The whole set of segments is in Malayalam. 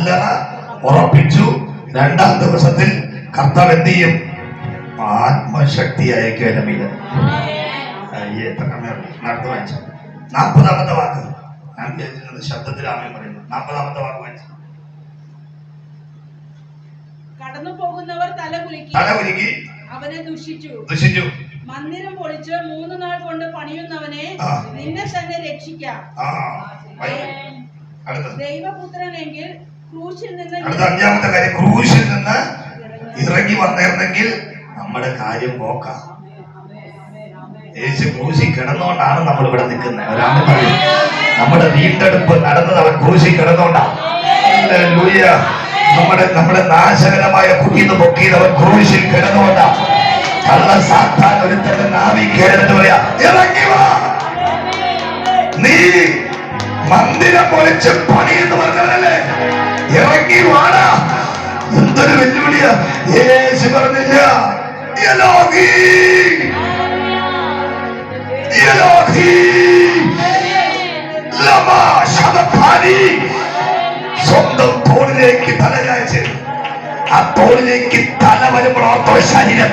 കല്ലറ ഉറപ്പിച്ചു. രണ്ടാം ദിവസത്തിൽ കർത്താവ് എന്ത് ചെയ്യും? ആത്മശക്തി എത്ര നടത്തു വായിച്ചു. നാൽപ്പതാമത്തെ വാക്ക്. ഞാൻ വിചാരിച്ചിരുന്നത് ശബ്ദത്തിലാമേ പറയുന്നു. നാൽപ്പതാമത്തെ വാക്ക് വായിച്ചു. കടന്നു പോകുന്നവർ തല കുലുക്കി. തല കുലുക്കി. അവനെ ദുഷിച്ചു. ദുഷിച്ചു. മന്ദിരം പൊളിച്ച് മൂന്ന് നാൾ കൊണ്ട് പണിയുന്നവനെ നിന്നെ തന്നെ രക്ഷിക്കാം. ദൈവപുത്രനെങ്കിൽ അഞ്ചാമത്തെ കാര്യം ക്രൂശിൽ നിന്ന് ഇറങ്ങി വന്നിരുന്നെങ്കിൽ നമ്മുടെ കാര്യം പോക്കാം ക്രൂശി കിടന്നുകൊണ്ടാണ് നമ്മൾ ഇവിടെ നിൽക്കുന്നത്. ഒരാളെ പറയും. നമ്മുടെ വീണ്ടെടുപ്പ് നടന്നത് അവൻ ക്രൂശി കിടന്നുകൊണ്ടാണ്. നമ്മുടെ നമ്മുടെ നാശകരമായ കുട്ടിന്ന് പൊക്കിയത് അവൻ ക്രൂശിൽ കിടന്നുകൊണ്ടാണ്. ഇറങ്ങി വാ. നീ മന്ദിരം പൊളിച്ച് പണിയെന്ന് പറഞ്ഞതല്ലേ ഇറങ്ങി വാടാ. എന്തൊരു വെല്ലുവിളിയ. യേശു പറഞ്ഞില്ല. സ്വന്തം തോളിലേക്ക് തലയാഴ്ച ആ തോളിലേക്ക് തല വരുമ്പോൾ ശരീരം.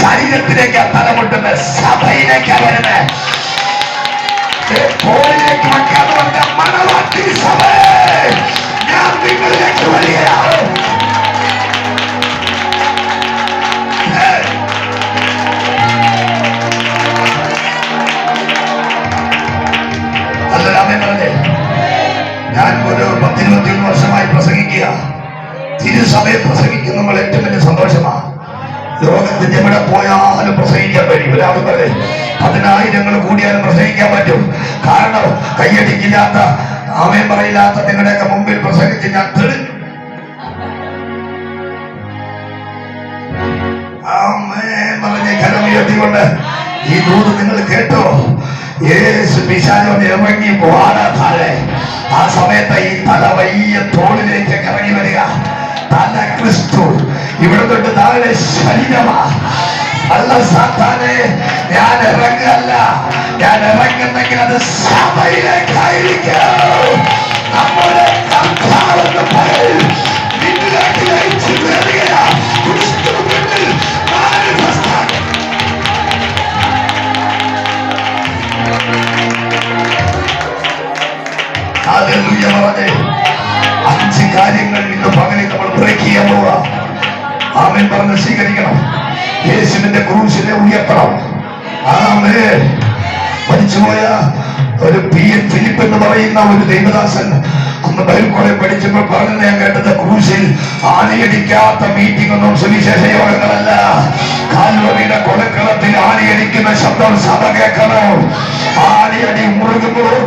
ശരീരത്തിലേക്ക് ആ തല മുട്ടുന്നത് സഭയിലേക്കാ വരുന്നത് തിരുസഭയെ പ്രസംഗിക്കുന്ന നമ്മൾ ഏറ്റവും വലിയ സന്തോഷമാണ്. ലോകത്തിന്റെ എവിടെ പോയാലും പ്രസംഗിക്കാൻ കഴിയും ഒരാൾ പറയും പതിനായിരങ്ങൾ കൂടിയാലും പ്രസംഗിക്കാൻ പറ്റും. കാരണം കയ്യടിക്കില്ലാത്ത ആമയം പറയില്ലാത്ത നിങ്ങളുടെയൊക്കെ മുമ്പിൽ പ്രസംഗിച്ച് ഞാൻ തെളിഞ്ഞു. പറഞ്ഞ് കരമുയർത്തിക്കൊണ്ട് ഈ ദൂത് നിങ്ങൾ കേട്ടോ. യേശു പിശാചോ ഇറങ്ങി താഴെ ആ സമയത്ത് ഈ തല വലിയ തോളിലേക്ക് ഇറങ്ങി വരിക. തല ക്രിസ്തു. ഇവിടെ തൊട്ട് താഴെ ശരീരമാ. അല്ല സാത്താനെ ഞാൻ ഇറങ്ങല്ല ഞാൻ ഇറങ്ങുന്നെങ്കിൽ അത് സഭയിലേക്കായിരിക്കും. നമ്മുടെ കർത്താവെന്ന് പറയും നിന്നിലേക്ക് നയിച്ചു ചെയ്യാൻ പോവാ ആമേൻ. പറഞ്ഞ് സ്വീകരിക്കണം. യേശുവിന്റെ ക്രൂശിനെ ഉയർത്തണം. ആമേൻ. മരിച്ചുപോയ ഒരു പി എൻ ഫിലിപ്പ് എന്ന് പറയുന്ന ഒരു ദൈവദാസൻ അന്ന് ബൈബിളെ പഠിച്ചപ്പോൾ പറഞ്ഞു ഞാൻ കേട്ടത് ക്രൂശിൽ ആനയടിക്കാത്ത മീറ്റിംഗ് ഒന്നും സുവിശേഷ യോഗങ്ങളല്ല. കാൽവറിയുടെ കൊടക്കളത്തിൽ ആനയടിക്കുന്ന ശബ്ദം സഭ കേൾക്കണം. ആണിയടി മുറുകുമ്പോൾ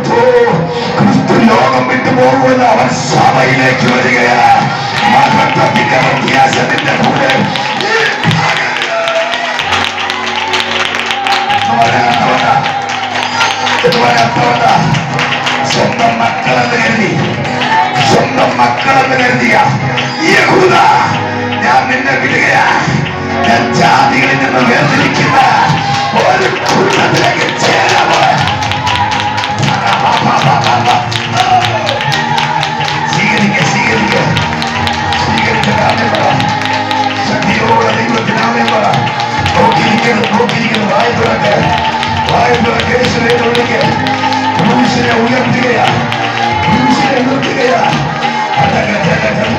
ക്രിസ്തു ലോകം വിട്ടു പോകുമെന്ന് അവൻ സഭയിലേക്ക് വരികയാ മഹത്വത്തിന്റെ വ്യത്യാസത്തിന്റെ കൂടെ ഈ പറയാത്തവനാ എന്ന് പറയാത്തവനാ സ്വന്തം മക്കളെന്ന് കരുതി സ്വന്തം മക്കളെന്ന് കരുതിയ യഹൂദ Yeah.